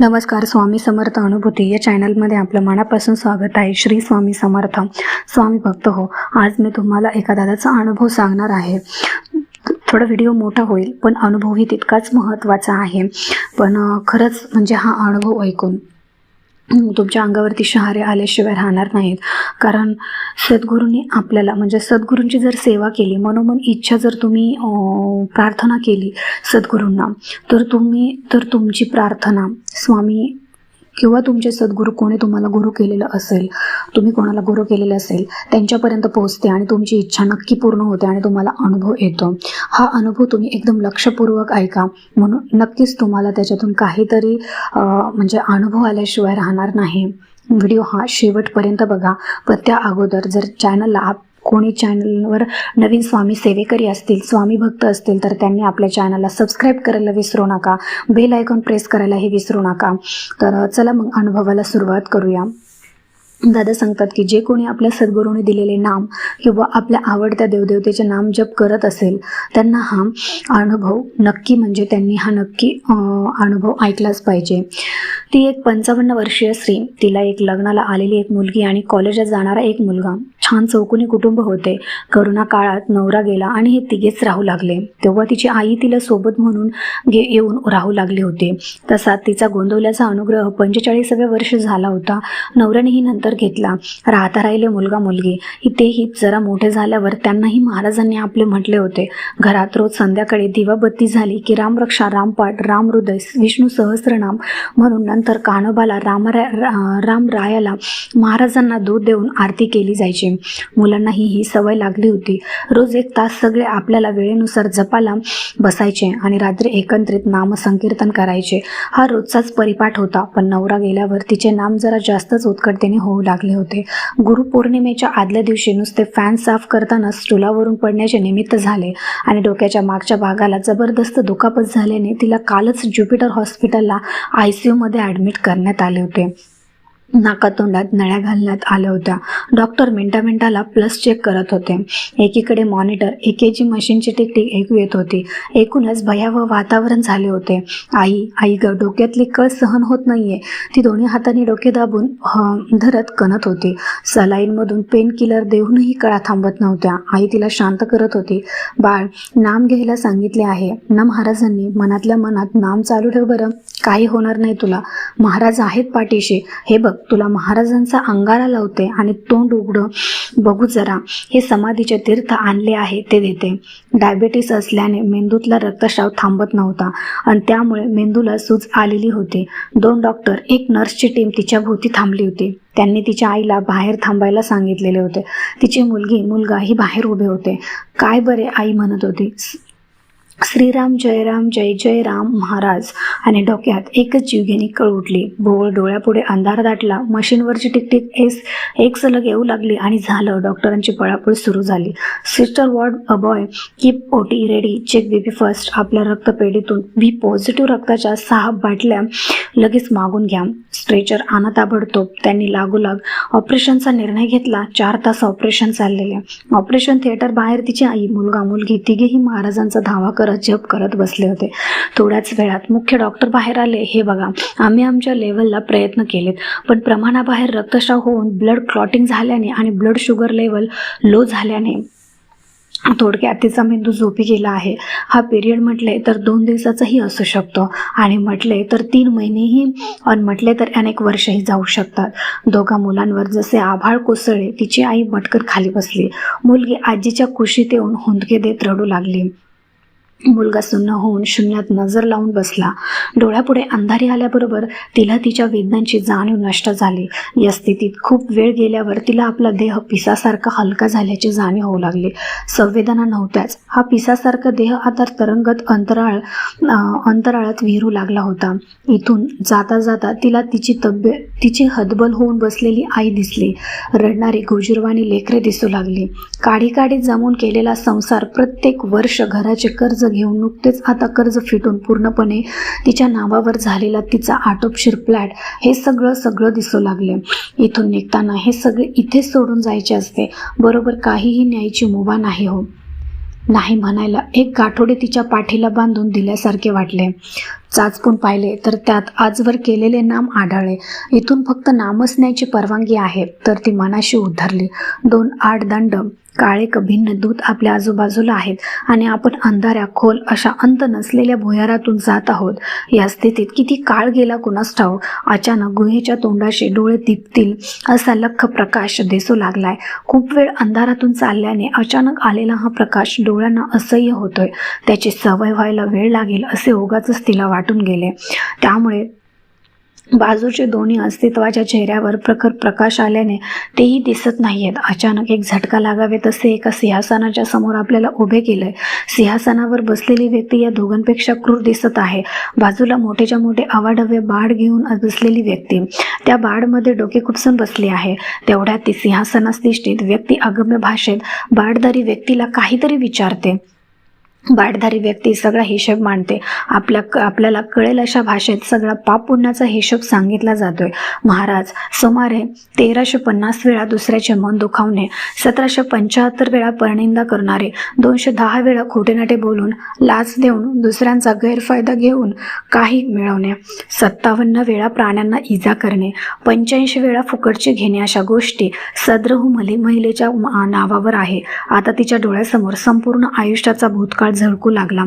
नमस्कार स्वामी समर्थ अनुभूती. या चॅनलमध्ये आपलं मनापासून स्वागत आहे. श्री स्वामी समर्थ. स्वामी भक्त हो. आज मी तुम्हाला एका दादाचा अनुभव सांगणार आहे. थोडा व्हिडिओ मोठा होईल पण अनुभवही तितकाच महत्त्वाचा आहे. पण खरंच म्हणजे हा अनुभव ऐकून तुमच्या अंगावरती शहारे आल्याशिवाय राहणार नाहीत. कारण सद्गुरूंनी आपल्याला म्हणजे सद्गुरूंची जर सेवा केली मनोमन इच्छा जर तुम्ही प्रार्थना केली सद्गुरूंना तर तुम्ही तर तुमची प्रार्थना स्वामी किंवा तुमचे सद्गुरू कोणी तुम्हाला गुरु केलेलं असेल तुम्ही कोणाला गुरु केलेलं असेल त्यांच्यापर्यंत पोहोचते आणि तुमची इच्छा नक्की पूर्ण होते आणि तुम्हाला अनुभव येतो. हा अनुभव तुम्ही एकदम लक्षपूर्वक ऐका. म्हणून नक्कीच तुम्हाला त्याच्यातून काहीतरी म्हणजे अनुभव आल्याशिवाय राहणार नाही. व्हिडिओ हा शेवटपर्यंत बघा. पण त्या अगोदर जर चॅनलला कोणी चॅनलवर नवीन स्वामी सेवेकरी असतील स्वामी भक्त असतील तर त्यांनी आपल्या चॅनलला सबस्क्राईब करायला विसरू नका. बेल आयकॉन प्रेस करायलाही विसरू नका. तर चला मग अनुभवाला सुरुवात करूया. दादा सांगतात की जे कोणी आपल्या सद्गुरूने दिलेले नाम किंवा आपल्या आवडत्या देवदेवतेचे नाम जप करत असेल त्यांना हा अनुभव नक्की म्हणजे त्यांनी हा नक्की अनुभव ऐकलाच पाहिजे. ती एक पंचावन्न वर्षीय स्त्री तिला एक लग्नाला आलेली एक मुलगी आणि कॉलेजात जाणारा एक मुलगा. छान चौकोनी कुटुंब होते. करोना काळात नवरा गेला आणि हे तिघेच राहू लागले. तेव्हा तिची आई तिला सोबत म्हणून गे येऊन राहू लागली होती. तसा तिचा गोंदवल्याचा अनुग्रह पंचेचाळीसाव्या वर्ष झाला होता. नवऱ्यानेही नंतर घेतला. राहता राहिले मुलगा मुलगी. तेही जरा मोठे झाल्यावर त्यांनाही महाराजांनी आपले म्हटले होते. घरात रोज संध्याकाळी दिवाबत्ती झाली की रामरक्षा रामपाठ रामहृदय विष्णू सहस्रनाम म्हणून नंतर कानोबाला रामरा रा- रामरायाला महाराजांना दूध देऊन आरती केली जायची. मुलांनाही ही सवय लागली होती. रोज एक तास सगळे आपल्याला वेळेनुसार जपाला बसायचे आणि रात्री एकत्रित नामसंकीर्तन करायचे. हा रोजचाच परिपाठ होता पण नवरा गेल्यावर तिचे नाम जरा जास्तच उत्कटतेने होऊ लागले होते. गुरुपौर्णिमेच्या आदल्या दिवशी नुसते फॅन साफ करताना स्टुलावरून पडण्याचे निमित्त झाले आणि डोक्याच्या मागच्या भागाला जबरदस्त दुखापत झाल्याने तिला कालच ज्युपिटर हॉस्पिटलला आय सी यूमध्ये ॲडमिट करण्यात आले होते. नाकातोंडात नळ्या घालण्यात आल्या होत्या. डॉक्टर मिनटा मिनटाला प्लस चेक करत होते. एकीकडे मॉनिटर एकेची मशीनची टिकटिक ऐकू येत होती. एकूणच भयावह वातावरण झाले होते. आई आई ग डोक्यातली कळ सहन होत नाहीये. ती दोन्ही हाताने डोके दाबून धरत कणत होती. सलाईनमधून पेन किलर देऊनही कळा थांबत नव्हत्या. आई तिला शांत करत होती. बाळ नाम घ्यायला सांगितले आहे. ना महाराजांनी मनातल्या मनात नाम चालू ठेव बरं. काही होणार नाही तुला. महाराज आहेत पाठीशी. हे बघ. तुला महाराजांचा अंगारा लावते आणि तोंड उघडं. बघू जरा हे समाधीचे तीर्थ आणले आहे ते देते. डायबेटीस असल्याने मेंदूतला रक्तस्राव थांबत नव्हता आणि त्यामुळे मेंदूला सूज आलेली होती. दोन डॉक्टर एक नर्सची टीम तिच्या भोवती थांबली होती. त्यांनी तिच्या आईला बाहेर थांबायला सांगितलेले होते. तिची मुलगी मुलगाही बाहेर उभे होते. काय बरे? आई म्हणत होती. श्रीराम जयराम जय जय राम महाराज आणि डोक्यात एकच जीवघेणी कळ उठली. भोवळ डोळ्यापुढे अंधार दाटला. मशीनवरची टिकटिक एस एक सलग येऊ लागली आणि झालं. डॉक्टरांची पळापळ सुरू झाली. Sister ward a boy keep OT ready. Check B P first. आपल्या रक्तपेढीतून बी पॉझिटिव्ह रक्ताच्या सहा बाटल्या लगेच मागून घ्या. स्ट्रेचर आणा ताबडतोब त्यांनी लागोलाग ऑपरेशनचा निर्णय घेतला. चार तास ऑपरेशन चाललेले. ऑपरेशन थिएटर बाहेर तिची आई मुलगा मुलगी तिघेही महाराजांचा धावा कर करत जप करत बसले होते. थोड्याच वेळात मुख्य डॉक्टर बाहेर आले. हे बघा आम्ही आमच्या लेवलला प्रयत्न केलेत. पण प्रमाणाबाहेर रक्तस्राव होऊन ब्लड क्लॉटिंग झाल्याने आणि ब्लड शुगर लेवल लो झाल्याने थोडक्यात तिचा मेंदू झोपी गेला आहे. हा पिरियड म्हटले तर दोन दिवसाचाही असू शकतो आणि म्हटले तर तीन महिनेही आणि म्हटले तर अनेक वर्षही जाऊ शकतात. दोघा मुलांवर जसे आभाळ कोसळले तिची आई मटकर खाली बसली. मुलगी आजीच्या कुशीत येऊन हुंदके देत रडू लागली. मुलगा सुन्न होऊन शून्यात नजर लावून बसला. डोळ्यापुढे अंधारी आल्याबरोबर तिला तिच्या वेदनांची जाणीव नष्ट झाली. या स्थितीत खूप वेळ गेल्यावर तिला आपला देह पिसासारखा हलका झाल्याची जाणीव होऊ लागली. संवेदना नव्हत्याच. हा पिसासारखा देह आता तरंगत अंतराळ अंतराळात विहिरू लागला होता. इथून जाता जाता तिला तिची तब्येत तिची हदबल होऊन बसलेली आई दिसली. रडणारी गोजीरवाणी लेकरे दिसू लागली. काढी काडी जमून केलेला संसार प्रत्येक वर्ष घराचे कर्ज घेऊन नुकतेच आता कर्ज फिटून पूर्णपणे तिच्या नावावर झालेला तिचा आटोपशीर फ्लॅट हे सगळं सगळं दिसू लागले इथून निघताना हे सगळे इथेच सोडून जायचे असते. बरोबर काहीही न्यायची मुभा नाही हो. नाही म्हणायला एक गाठोडे तिच्या पाठीला बांधून दिल्यासारखे वाटले. चाचपून पाहिले तर त्यात आजवर केलेले नाम आढळले. इथून फक्त नामसण्याची परवानगी आहे तर ती मनाशी उद्धरली. दोन आठ दंड काळे कभिन्न दूत आपल्या आजूबाजूला आहेत आणि आपण अंधाऱ्या खोल अशा अंत नसलेल्या भुयारातून जात आहोत. या स्थितीत किती काळ गेला कुणास ठाऊ अचानक गुहेच्या तोंडाशी डोळे दिपतील असा लख प्रकाश दिसू लागलाय. खूप वेळ अंधारातून चालल्याने अचानक आलेला हा प्रकाश डोळ्यांना असह्य होतोय. त्याची सवय व्हायला वेळ लागेल असे उगाच तिला दाटून गेले. त्यामुळे बाजूचे दोन्ही अस्तित्वाच्या चेहऱ्यावर प्रखर प्रकाश आल्याने तेही दिसत नाहीयेत. अचानक एक झटका लागावे तसे एका सिंहासनाच्या समोर आपल्याला उभे केलंय. सिंहासनावर बसलेली व्यक्ती या दोघांपेक्षा क्रूर दिसत आहे. बाजूला मोठेच्या मोठे अवाढव्य बाड घेऊन बसलेली व्यक्ती. त्या बाडमध्ये डोके खुपसून बसली आहे. तेवढ्यात ती सिंहासनास दिष्टीत व्यक्ती अगम्य भाषेत बाडदारी व्यक्तीला काहीतरी विचारते. बाटधारी व्यक्ती सगळा हिशेब मांडते. आपल्या आपल्याला कळेल अशा भाषेत सगळा पाप पुण्याचा हिशोब सांगितला जातोय. महाराज सुमारे तेराशे पन्नास वेळा दुसऱ्याचे मन दुखावणे सतराशे पंच्याहत्तर वेळा परनिंदा करणारे दोनशे दहा वेळा खोटेनाटे बोलून लाच देऊन दुसऱ्यांचा गैरफायदा घेऊन काही मिळवणे सत्तावन्न वेळा प्राण्यांना इजा करणे पंच्याऐंशी वेळा फुकटचे घेणे अशा गोष्टी सद्रहू मले महिलेच्या मा- नावावर आहे. आता तिच्या डोळ्यासमोर संपूर्ण आयुष्याचा भूतकाळ झळकू लागला.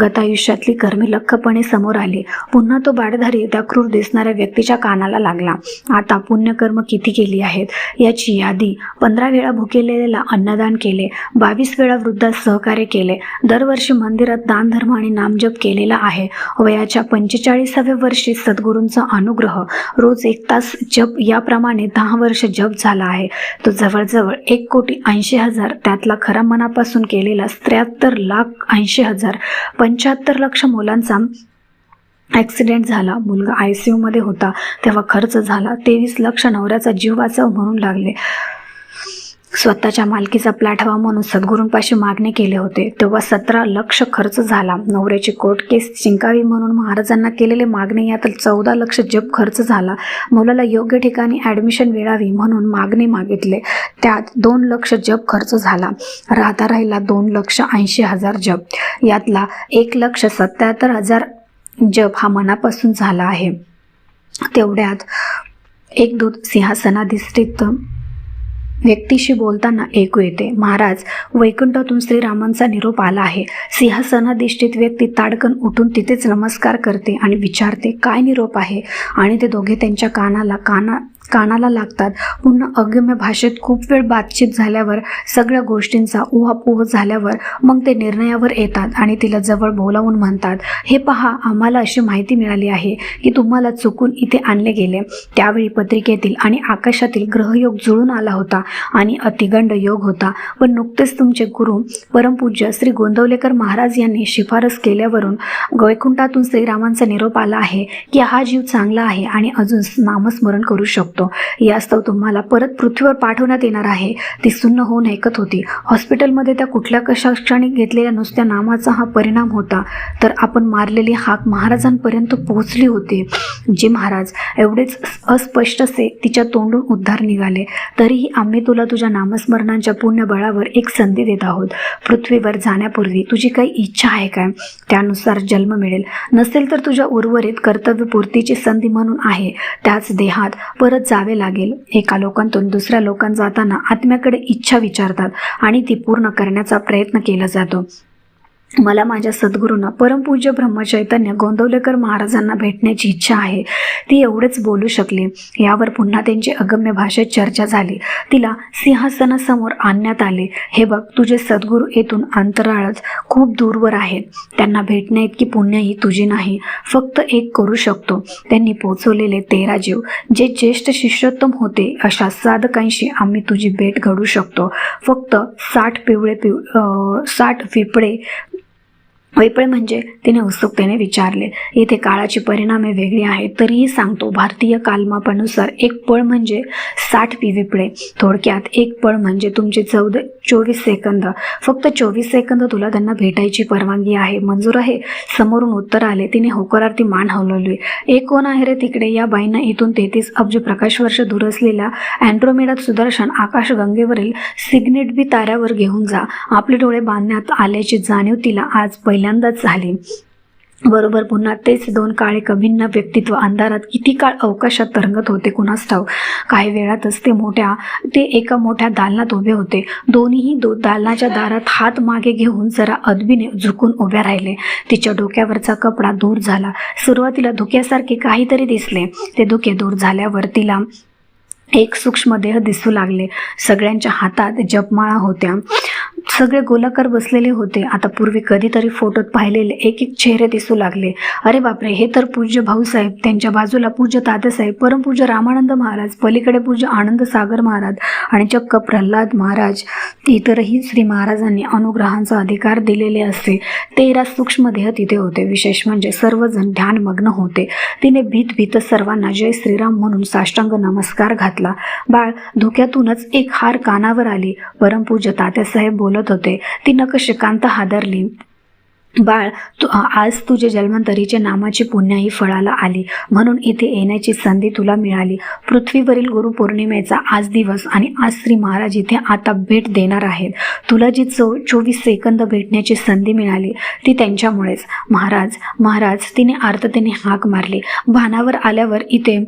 गतायुष्यातली कर्मे लख्खपणे समोर आली. पुन्हा तो बाडधारी त्या क्रूर दिसणाऱ्या व्यक्तीच्या कानाला लागला. आता पुण्यकर्म किती केली आहेत? याची यादी पंधरा वेळा भुकेलेला अन्नदान केले बावीस वेळा वृद्धास सहकार्य केले दरवर्षी मंदिरात दानधर्म आणि नामजप केलेला आहे. वयाच्या पंचेचाळीसाव्या वर्षी सद्गुरूंचा अनुग्रह. रोज एक तास जप याप्रमाणे दहा वर्ष जप झाला आहे. तो जवळजवळ एक कोटी ऐंशी हजार त्यातला खरा मनापासून केलेला त्र्याहत्तर लाख ऐंशी हजार. पंच्याहत्तर लक्ष मुलांचा ॲक्सिडेंट झाला. मुलगा आय सी यूमध्ये होता. तेव्हा खर्च झाला. तेवीस लक्ष नवऱ्याचा जीव वाचव म्हणून लागले. स्वतःच्या मालकीचा प्लॅट हवा म्हणून सद्गुरूंपाशी मागणी केले होते. तेव्हा सतरा लक्ष खर्च झाला. नवऱ्याची कोर्ट केस जिंकावी म्हणून महाराजांना केलेले मागणी यात चौदा लक्ष जप खर्च झाला. मुलाला योग्य ठिकाणी ॲडमिशन मिळावी म्हणून मागणी मागितले. त्यात दोन लक्ष जप खर्च झाला. राहता राहिला दोन लक्ष ऐंशी हजार जप. यातला एक लक्ष सत्याहत्तर हजार जप हा मनापासून झाला आहे. तेवढ्यात एक दूत सिंहासनाधिष्ठित व्यक्तीशी बोलताना ऐकू येते. महाराज वैकुंठातून श्रीरामांचा निरोप आला आहे. सिंहासनाधिष्ठित व्यक्ती ताडकन उठून तिथेच नमस्कार करते आणि विचारते काय निरोप आहे? आणि ते दोघे त्यांच्या कानाला काना कानाला लागतात. पुन्हा अगम्य भाषेत खूप वेळ बातचीत झाल्यावर सगळ्या गोष्टींचा उहापोह झाल्यावर मग ते निर्णयावर येतात आणि तिला जवळ बोलावून म्हणतात हे पहा आम्हाला अशी माहिती मिळाली आहे की तुम्हाला चुकून इथे आणले गेले. त्यावेळी पत्रिकेतील आणि आकाशातील ग्रहयोग जुळून आला होता आणि अतिगंड योग होता. पण नुकतेच तुमचे गुरु परमपूज्य श्री गोंदवलेकर महाराज यांनी शिफारस केल्यावरून वैकुंठातून श्रीरामांचा निरोप आला आहे की हा जीव चांगला आहे आणि अजून नामस्मरण करू शकतो. यास्तव तुम्हाला परत पृथ्वीवर पाठवण्यात येणार आहे. ती सुन्न होऊन ऐकत होती. हॉस्पिटलमध्ये त्या कुठल्या कशा क्षणी घेतलेल्या नुसत्या नामाचा हा परिणाम होता. तर आपण मारलेली हाक महाराजांपर्यंत पोहोचली होती. जे महाराज एवढेच अस्पष्ट से तिच्या तोंडून उद्धार निघाले. तरीही आम्ही तुला तुझ्या नामस्मरणांच्या पुण्यबळावर एक संधी देत आहोत. पृथ्वीवर जाण्यापूर्वी तुझी काही इच्छा आहे काय त्यानुसार जन्म मिळेल. नसेल तर तुझ्या उर्वरित कर्तव्यपूर्तीची संधी म्हणून आहे. त्याच देहात परत जावे लागेल. एका लोकांतून दुसऱ्या लोकांत जाताना आत्म्याकडे इच्छा विचारतात आणि ती पूर्ण करण्याचा प्रयत्न केला जातो. मला माझ्या सद्गुरूंना परमपूज्य ब्रह्मचैतन्य गोंदवलेकर महाराजांना भेटण्याची इच्छा आहे. ती एवढेच बोलू शकली. यावर पुन्हा त्यांची अगम्य भाषेत चर्चा झाली. तिला सिंहासनासमोर आणण्यात आले. हे बघ तुझे सद्गुरू येथून अंतराळच खूप दूरवर आहेत. त्यांना भेटण्या इतकी पुण्यही तुझी नाही. फक्त एक करू शकतो. त्यांनी पोचवलेले तेरा जीव. जे ज्येष्ठ शिष्योत्तम होते अशा साधकांशी आम्ही तुझी भेट घडू शकतो. फक्त साठ पिवळे पिव साठ पिपळे वैपळ म्हणजे तिने उत्सुकतेने विचारले येथे काळाची परिणामे वेगळी आहेत तरीही सांगतो भारतीय कालमापानुसार एक पळ म्हणजे साठ पिविपळे थोडक्यात एक पळ म्हणजे तुमचे चौदा चोवीस सेकंद. फक्त चोवीस सेकंद तुला त्यांना भेटायची परवानगी आहे. मंजूर आहे. समोरून उत्तर आले तिने होकारार्थी मान हलवली. एक कोण आहे रे तिकडे? या बाईंना इथून तेहतीस अब्ज प्रकाश वर्ष दूर असलेल्या अँड्रोमेडात सुदर्शन आकाशगंगेवरील सिग्नेट बी ताऱ्यावर घेऊन जा. आपले डोळे बांधण्यात आल्याची जाणीव तिला आज पहिल्यांदाच झाली. बरोबर पुन्हा तेच दोन काळे कभिन्न व्यक्तित्व अंधारात किती काळ अवकाशात तरंगत होते कुणास ठाऊ काही वेळातच ते मोठ्या ते एका मोठ्या दालनात उभे होते. दोन्हीही दो दालनाच्या दारात हात मागे घेऊन जरा अदबीने झुकून उभ्या राहिले. तिच्या डोक्यावरचा कपडा दूर झाला. सुरुवातीला धुक्यासारखे काहीतरी दिसले. ते धुके दूर झाल्यावर तिला एक सूक्ष्म देह दिसू लागले. सगळ्यांच्या हातात जपमाळा होत्या. सगळे गोलाकार बसलेले होते. आता पूर्वी कधीतरी फोटोत पाहिलेले एक एक चेहरे दिसू लागले. अरे बापरे हे तर पूज्य भाऊसाहेब त्यांच्या बाजूला पूज्य तात्यासाहेब परमपूज्य रामानंद महाराज पलीकडे पूज्य आनंद सागर महाराज आणि चक्क प्रल्हाद महाराज. इतरही श्री महाराजांनी अनुग्रहांचा अधिकार दिलेले असते. तेरा सूक्ष्मदेह तिथे होते. विशेष म्हणजे सर्वजण ध्यानमग्न होते. तिने भीत भीत सर्वांना जय श्रीराम म्हणून साष्टांग नमस्कार घातला. बाळ धुक्यातूनच एक हार कानावर आली. परमपूज्य तात्यासाहेब बोल बोलत होते. ती नकशिकांत हादरली. बाळ तू आज तुझे जन्मंतरीचे नामाची पुण्याही फळाला आली. म्हणून इथे येण्याची संधी तुला मिळाली. पृथ्वीवरील गुरुपौर्णिमेचा आज दिवस आणि आज श्री महाराज इथे आता भेट देणार आहेत. तुला जी चो चोवीस सेकंद भेटण्याची संधी मिळाली ती त्यांच्यामुळेच. महाराज महाराज तिने आर्ततेने हाक मारली. भानावर आल्यावर इथे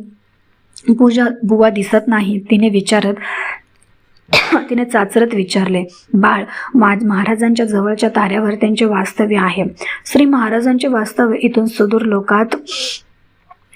पूजा बुवा दिसत नाही. तिने विचारत तिने चाचरत विचारले बाळ माझ महाराजांच्या जवळच्या ताऱ्यावर त्यांचे वास्तव्य आहे. श्री महाराजांचे वास्तव्य इथून सुदूर लोकात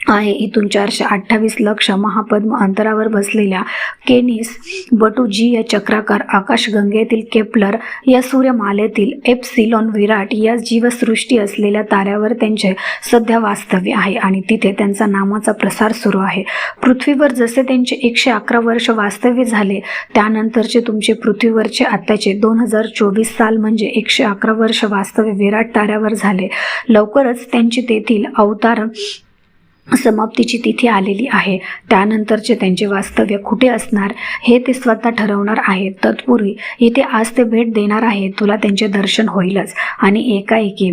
आहे. इथून चारशे अठ्ठावीस लक्ष महापद्म अंतरावर बसलेल्या केनिस बटू जी या चक्राकार आकाशगंगेतील केपलर या सूर्यमालेतील एप्सिलॉन विराट या जीवसृष्टी असलेल्या ताऱ्यावर त्यांचे सध्या वास्तव्य आहे आणि तिथे त्यांचा नामाचा प्रसार सुरू आहे. पृथ्वीवर जसे त्यांचे एकशे अकरा वर्ष वास्तव्य झाले त्यानंतरचे तुमचे पृथ्वीवरचे आत्ताचे दोन हजार चोवीस साल म्हणजे एकशे अकरा वर्ष वास्तव्य विराट ताऱ्यावर झाले. लवकरच त्यांची तेथील अवतार समाप्तीची तिथी आलेली आहे. त्यानंतरचे त्यांचे वास्तव्य कुठे असणार हे ते स्वतः ठरवणार आहेत. तत्पूर्वी इथे आज ते भेट देणार आहेत. तुला त्यांचे दर्शन होईलच. आणि एकाएकी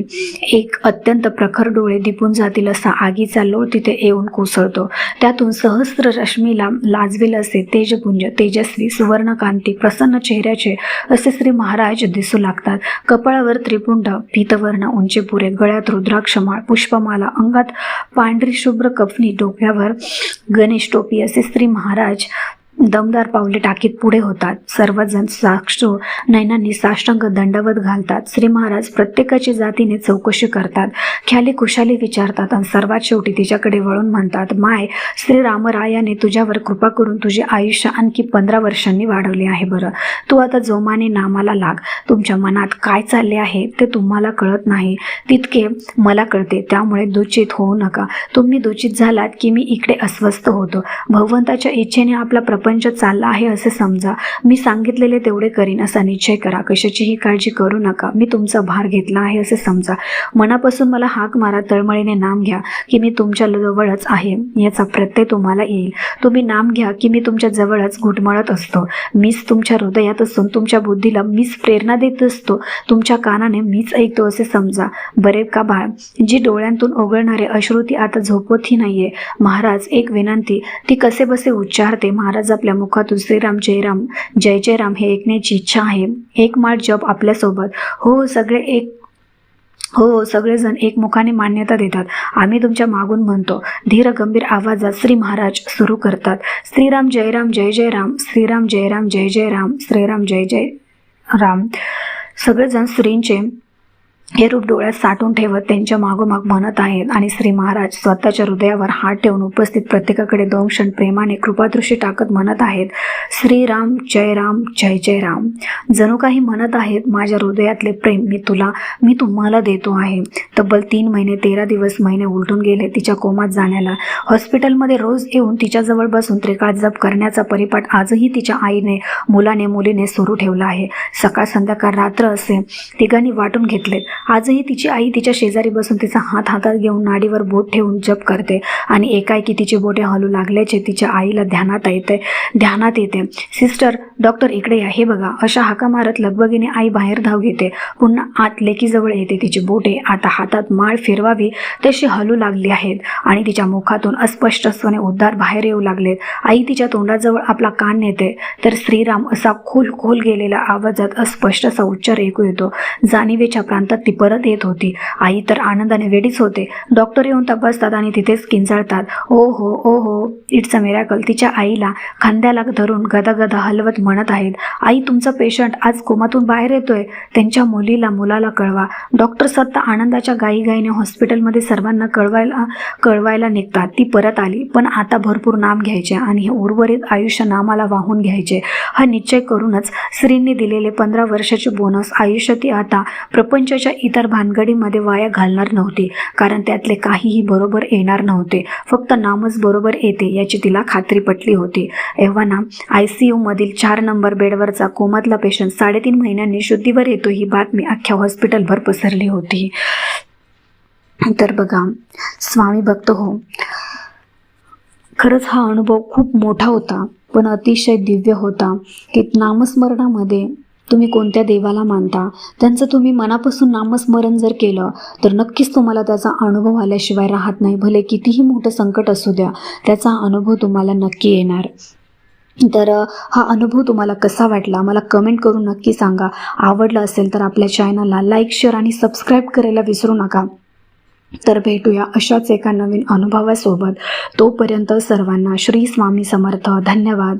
एक अत्यंत प्रखर डोळे दिपून जातील असा आगीचा लोळ तिथे येऊन कोसळतो. त्यातून सहस्र रश्मीला लाजवेल असे तेजपुंज तेजस्वी सुवर्णकांती प्रसन्न चेहऱ्याचे असे श्री महाराज दिसू लागतात. कपाळावर त्रिपुंड पीतवर्ण उंचेपुरे गळ्यात रुद्राक्षमाळ पुष्पमाला अंगात पांढरी शुभ शुभ्र कफनी डोक्यावर गणेश टोपी असे श्री महाराज दमदार पावले टाकीत पुढे होतात. सर्वजण साक्ष नैनांनी साष्टांग दंडवत घालतात. श्री महाराज प्रत्येकाची जातीने चौकशी करतात. ख्याली कुशाली विचारतात आणि सर्वात शेवटी तिच्याकडे वळून म्हणतात माय श्री रामरायाने तुझ्यावर कृपा करून तुझे आयुष्य आणखी पंधरा वर्षांनी वाढवले आहे बरं. तू आता जोमाने नामाला लाग. तुमच्या मनात काय चालले आहे ते तुम्हाला कळत नाही. तितके मला कळते. त्यामुळे दुचित होऊ नका. तुम्ही दुचित झालात की मी इकडे अस्वस्थ होतो. भगवंताच्या इच्छेने आपला प्रपंच चालला आहे असे समजा. मी सांगितलेले तेवढे करीन असा निश्चय करा. कशाचीही काळजी करू नका. मी तुमचा भार घेतला आहे असे समजा. मनापासून मला हाक मारा तळमळीने नाम घ्या की मी तुमच्या जवळच आहे. याचा प्रत्यय तुम्हाला येईल. तुम्ही नाम घ्या की मी तुमच्या जवळच घुटमळत असतो. मीच तुमच्या हृदयात असून तुमच्या बुद्धीला मीच प्रेरणा देत असतो. तुमच्या कानाने मीच ऐकतो असे समजा. बरे का बाळ? जी डोळ्यांतून ओघळणारे अश्रुती आता आता झोपतही नाहीये. महाराज एक विनंती. ती कसे बसे उच्चारते. महाराज आपल्या मुखातून श्रीराम जयराम जय जय राम हे ऐकण्याची इच्छा आहे. एक माठ जप आपल्यासोबत. हो सगळे एक हो हो सगळेजण एकमुखाने मान्यता देतात. आम्ही तुमच्या मागून म्हणतो. धीर गंभीर आवाजात श्री महाराज सुरू करतात. श्रीराम जयराम जय जय राम श्रीराम जयराम जय जय राम श्रीराम जय जय राम सगळेजण श्रींचे हे रूप डोळ्यात साठवून ठेवत त्यांच्या मागोमाग म्हणत आहेत. आणि श्री महाराज स्वतःच्या हृदयावर हात ठेवून उपस्थित प्रत्येकाकडे दोन क्षण प्रेमाने कृपादृष्टी टाकत म्हणत आहेत श्रीराम जय राम जय जय राम. जणू काही म्हणत आहेत माझ्या हृदयातले प्रेम मी तुला मी तुम्हाला देतो आहे. तब्बल तीन महिने तेरा दिवस महिने उलटून गेले तिच्या कोमात जाण्याला. हॉस्पिटलमध्ये रोज येऊन तिच्याजवळ बसून त्रिकाळ जप करण्याचा परिपाठ आजही तिच्या आईने मुलाने मुलीने सुरू ठेवला आहे. सकाळ संध्याकाळ रात्र असे तिघांनी वाटून घेतलेत. आजही तिची आई तिच्या शेजारी बसून तिचा हात हातात घेऊन नाडीवर बोट ठेवून जप करते आणि एकाएकी तिची बोटे हलू लागल्याचे तिच्या आईला ध्यानात येते ध्यानात येते. सिस्टर डॉक्टर इकडे या हे बघा. अशा हाका मारत लगबगीने आई बाहेर धाव घेते. पुन्हा आत लेकीजवळ येते तिची बोटे. आता हातात माळ फिरवावी तशी हलू लागली आहेत आणि तिच्या मुखातून अस्पष्ट स्वने उद्धार बाहेर येऊ लागलेत. आई तिच्या तोंडाजवळ आपला कान नेते तर श्रीराम असा खोल खोल गेलेला आवाजात अस्पष्ट असा उच्चार ऐकू येतो. जाणीवेच्या प्रांतात ती परत येत होती. आई तर आनंदाने वेडीच होते. डॉक्टर येऊन तपासतात आणि तिथेच किंचाळतात. ओ हो ओ हो इट्स अ मिरॅकल तिच्या आईला खांद्याला धरून गदागदा हलवत म्हणत आहेत. आई तुमचा पेशंट आज कोमातून बाहेर येतोय. त्यांच्या मुलीला मुलाला कळवा. डॉक्टर सत्ता आनंदाच्या गाईगाईने हॉस्पिटलमध्ये सर्वांना कळवायला कळवायला निघतात. ती परत आली पण आता भरपूर नाम घ्यायचे आणि हे उर्वरित आयुष्य नामाला वाहून घ्यायचे. हा निश्चय करूनच श्रींनी दिलेले पंधरा वर्षाचे बोनस आयुष्य ती आता प्रपंचाच्या इतर भानगडीमध्ये वाया घालणार नव्हती कारण त्यातले काहीही बरोबर येणार नव्हते. फक्त नामच बरोबर येते याची तिला खात्री पटली होती. एव्हाना आय सी यूमधील चार नंबर बेडवरचा कोमातला पेशंट साडेतीन महिन्यांनी शुद्धीवर येतो ही बातमी अख्ख्या हॉस्पिटलभर पसरली होती. तर बघा स्वामी भक्त हो खरंच हा अनुभव खूप मोठा होता पण अतिशय दिव्य होता. की नामस्मरणामध्ये तुम्ही कोणत्या देवाला मानता? त्यांचं तुम्ही मनापासून नामस्मरण जर केलं तर नक्कीच तुम्हाला त्याचा अनुभव आल्याशिवाय राहत नाही. भले कितीही मोठं संकट असू द्या त्याचा अनुभव तुम्हाला नक्की येणार. तर हा अनुभव तुम्हाला कसा वाटला? मला कमेंट करून नक्की सांगा. आवडलं असेल तर आपल्या चॅनलला लाईक शेअर आणि सबस्क्राईब करायला विसरू नका. तर भेटूया अशाच एका नवीन अनुभवासोबत. तोपर्यंत सर्वांना श्री स्वामी समर्थ. धन्यवाद.